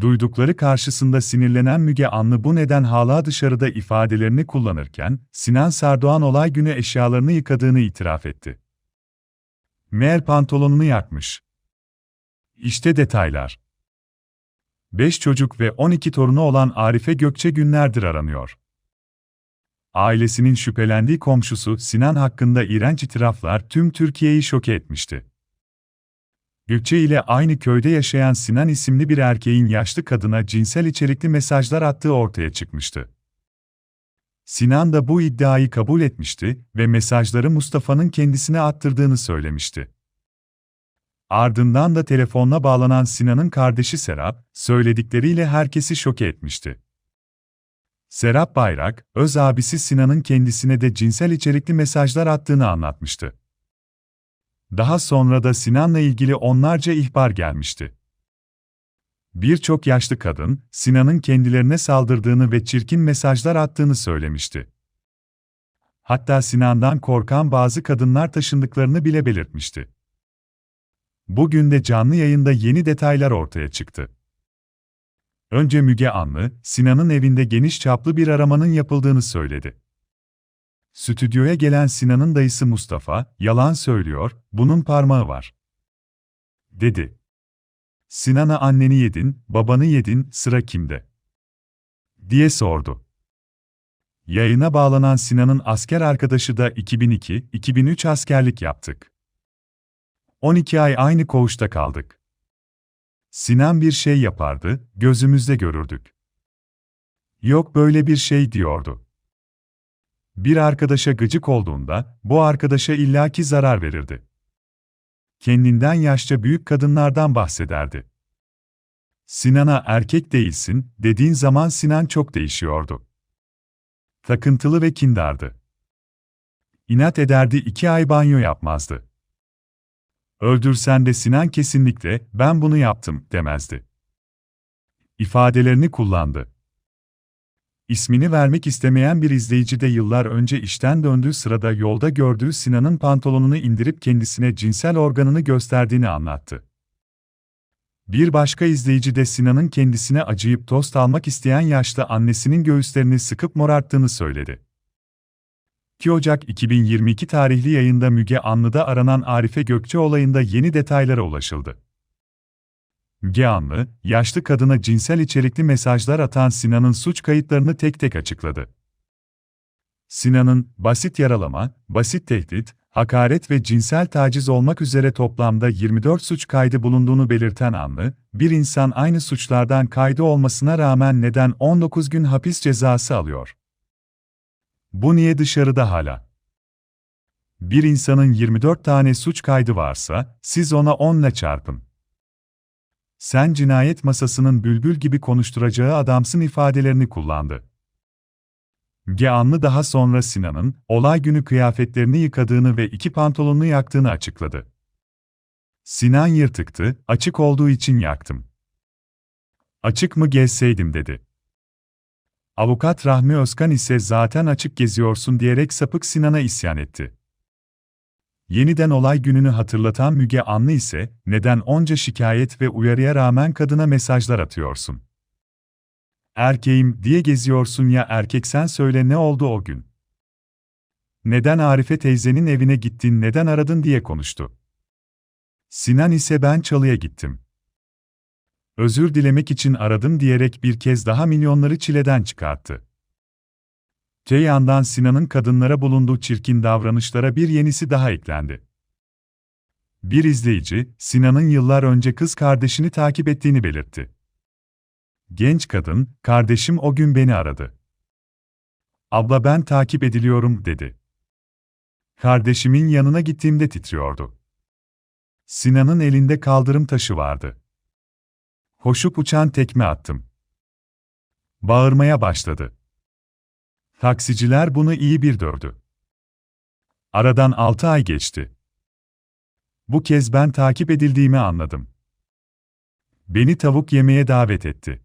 Duydukları karşısında sinirlenen Müge Anlı bu neden hala dışarıda ifadelerini kullanırken, Sinan Sardoğan olay günü eşyalarını yıkadığını itiraf etti. Meğer pantolonunu yakmış. İşte detaylar. 5 çocuk ve 12 torunu olan Arife Gökçe günlerdir aranıyor. Ailesinin şüphelendiği komşusu Sinan hakkında iğrenç itiraflar tüm Türkiye'yi şoke etmişti. Gökçe ile aynı köyde yaşayan Sinan isimli bir erkeğin yaşlı kadına cinsel içerikli mesajlar attığı ortaya çıkmıştı. Sinan da bu iddiayı kabul etmişti ve mesajları Mustafa'nın kendisine attırdığını söylemişti. Ardından da telefonla bağlanan Sinan'ın kardeşi Serap, söyledikleriyle herkesi şoke etmişti. Serap Bayrak, öz abisi Sinan'ın kendisine de cinsel içerikli mesajlar attığını anlatmıştı. Daha sonra da Sinan'la ilgili onlarca ihbar gelmişti. Birçok yaşlı kadın, Sinan'ın kendilerine saldırdığını ve çirkin mesajlar attığını söylemişti. Hatta Sinan'dan korkan bazı kadınlar taşındıklarını bile belirtmişti. Bugün de canlı yayında yeni detaylar ortaya çıktı. Önce Müge Anlı, Sinan'ın evinde geniş çaplı bir aramanın yapıldığını söyledi. Stüdyoya gelen Sinan'ın dayısı Mustafa, yalan söylüyor, bunun parmağı var. Dedi. Sinan'a anneni yedin, babanı yedin, sıra kimde? Diye sordu. Yayına bağlanan Sinan'ın asker arkadaşı da 2002-2003 askerlik yaptık. 12 ay aynı koğuşta kaldık. Sinan bir şey yapardı, gözümüzde görürdük. Yok böyle bir şey diyordu. Bir arkadaşa gıcık olduğunda, bu arkadaşa illaki zarar verirdi. Kendinden yaşça büyük kadınlardan bahsederdi. Sinan'a erkek değilsin, dediğin zaman Sinan çok değişiyordu. Takıntılı ve kindardı. İnat ederdi iki ay banyo yapmazdı. Öldürsen de Sinan kesinlikle, ben bunu yaptım, demezdi. İfadelerini kullandı. İsmini vermek istemeyen bir izleyici de yıllar önce işten döndüğü sırada yolda gördüğü Sinan'ın pantolonunu indirip kendisine cinsel organını gösterdiğini anlattı. Bir başka izleyici de Sinan'ın kendisine acıyıp tost almak isteyen yaşlı annesinin göğüslerini sıkıp morarttığını söyledi. 2 Ocak 2022 tarihli yayında Müge Anlı'da aranan Arife Gökçe olayında yeni detaylara ulaşıldı. Müge Anlı, yaşlı kadına cinsel içerikli mesajlar atan Sinan'ın suç kayıtlarını tek tek açıkladı. Sinan'ın basit yaralama, basit tehdit, hakaret ve cinsel taciz olmak üzere toplamda 24 suç kaydı bulunduğunu belirten Anlı, bir insan aynı suçlardan kaydı olmasına rağmen neden 19 gün hapis cezası alıyor? Bu niye dışarıda hala? Bir insanın 24 tane suç kaydı varsa, siz ona 10 ile çarpın. Sen cinayet masasının bülbül gibi konuşturacağı adamsın ifadelerini kullandı. Müge Anlı daha sonra Sinan'ın, olay günü kıyafetlerini yıkadığını ve iki pantolonunu yaktığını açıkladı. Sinan yırtıktı, açık olduğu için yaktım. Açık mı gezseydim dedi. Avukat Rahmi Özkan ise zaten açık geziyorsun diyerek sapık Sinan'a isyan etti. Yeniden olay gününü hatırlatan Müge Anlı ise, neden onca şikayet ve uyarıya rağmen kadına mesajlar atıyorsun? Erkeğim diye geziyorsun ya erkeksen söyle ne oldu o gün? Neden Arife teyzenin evine gittin neden aradın diye konuştu. Sinan ise ben çalıya gittim. Özür dilemek için aradım diyerek bir kez daha milyonları çileden çıkarttı. Te Sinan'ın kadınlara bulunduğu çirkin davranışlara bir yenisi daha eklendi. Bir izleyici, Sinan'ın yıllar önce kız kardeşini takip ettiğini belirtti. Genç kadın, kardeşim o gün beni aradı. Abla ben takip ediliyorum, dedi. Kardeşimin yanına gittiğimde titriyordu. Sinan'ın elinde kaldırım taşı vardı. Hoşup uçan tekme attım. Bağırmaya başladı. Taksiciler bunu iyi bir dövdü. Aradan altı ay geçti. Bu kez ben takip edildiğimi anladım. Beni tavuk yemeye davet etti.